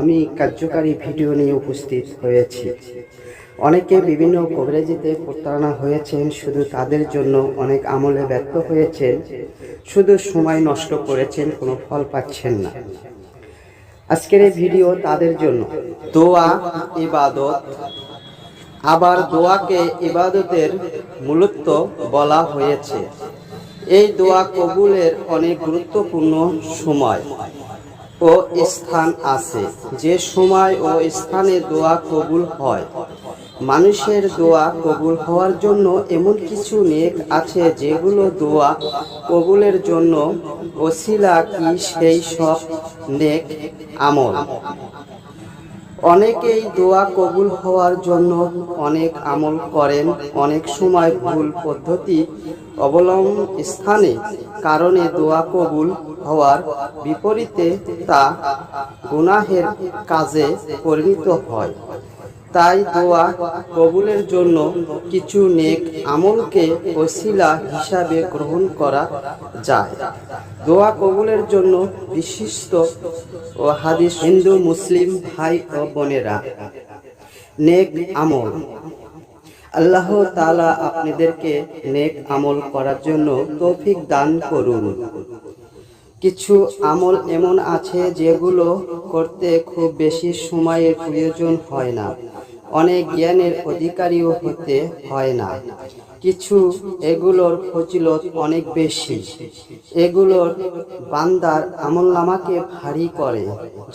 আমি কার্যকারী ভিডিও নিয়ে উপস্থিত হয়েছি। অনেকে বিভিন্ন কভারেজিতে প্রতারণা হয়েছেন, শুধু তাদের জন্য অনেক আমলে ব্যর্থ হয়েছেন, শুধু সময় নষ্ট করেছেন, কোনো ফল পাচ্ছেন না। আজকের এই ভিডিও তাদের জন্য। দোয়া, ইবাদত, আবার দোয়াকে ইবাদতের মূলত্ব বলা হয়েছে। এই দোয়া কবুলের অনেক গুরুত্বপূর্ণ সময়। ও স্থান আছে, যে সময় ও স্থানে দোয়া কবুল হয়। মানুষের দোয়া কবুল হওয়ার জন্য এমন কিছু নেক আছে যেগুলো দোয়া কবুলের জন্য ওসিলা কি সেই সব নেক আমল। অনেকেই দোয়া কবুল হওয়ার জন্য অনেক আমল করেন, অনেক সময় ভুল পদ্ধতি অবলম্বন স্থানে কারণে দোয়া কবুল হওয়ার বিপরীতে তা গুনাহের কাজে পরিণত হয়। তাই দোয়া কবুলের জন্য কিছু নেক আমলকে ওসিলা হিসাবে গ্রহণ করা যায়। দোয়া কবুলের জন্য বিশিষ্ট ও হাদিস হিন্দু, মুসলিম ভাই ও বোনেরা, নেক আমল। আল্লাহ তালা আপনাদেরকে নেক আমল করার জন্য তৌফিক দান করুন। কিছু আমল এমন আছে যেগুলো করতে খুব বেশি সময়ের প্রয়োজন হয় না। অনেক জ্ঞানের অধিকারীও হতে হয় না। কিছু এগুলোর ফজিলত অনেক বেশি। এগুলোর বান্দার আমল নামাকে ভারী করে।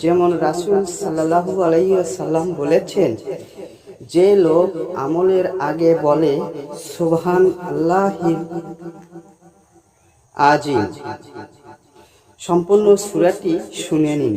যেমন রাসুল সাল্লাহু আলাইসাল্লাম বলেছেন, যে লোক আমলের আগে বলে সুবহান আল্লাহিল আজিম সম্পূর্ণ সুরাটি শুনে নিন।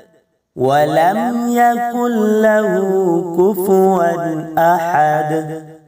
ولم يكن له كفوا أحد.